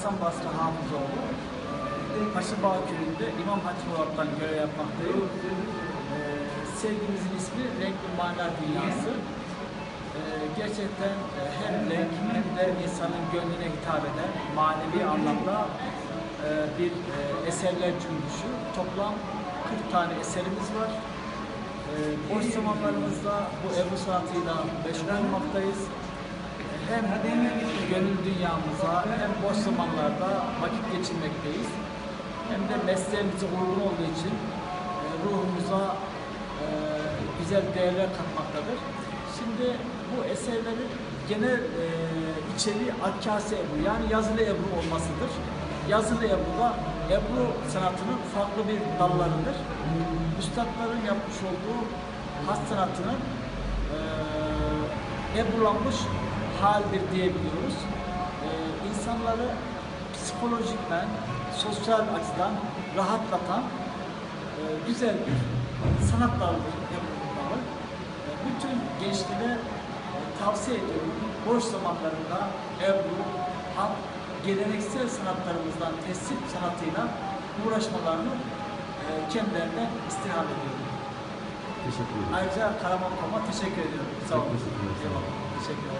Hasan Basri Hafızoğlu. Paşabağ köyünde İmam Hatip olaraktan görev yapmaktayım. Ee, sergimizin ismi Renkli Mana Dünyası. Ee, gerçekten e, hem renk hem de insanın gönlüne hitap eden manevi anlamda e, bir e, eserler cümbüşü. Toplam 40 tane eserimiz var. Ee, boş zamanlarımızda bu Ebru sanatıyla meşgul olmaktayız. Hem gönül dünyamıza hem boş zamanlarda vakit geçirmekteyiz. Hem de mesleğimize uygun olduğu için e, ruhumuza e, güzel değerler katmaktadır. Şimdi bu eserlerin genel e, içeriği akkase ebru yani yazılı ebru olmasıdır. Yazılı ebru da ebru sanatının farklı bir dallarıdır. Üstadların yapmış olduğu has sanatının e, ebrulanmış haldir diyebiliyoruz. E, insanları psikolojikmen, sosyal açıdan rahatlatan e, güzel bir sanat dalıdır dalı. E, bütün gençlere e, tavsiye ediyorum. Boş zamanlarında Ebru, halk geleneksel sanatlarımızdan tesip sanatıyla uğraşmalarını e, kendilerine istirham ediyorum. Teşekkür ederim. Ayrıca Karaman Kom'a teşekkür ediyorum. Sağ olun. Olun. Eyvallah. Teşekkür ederim.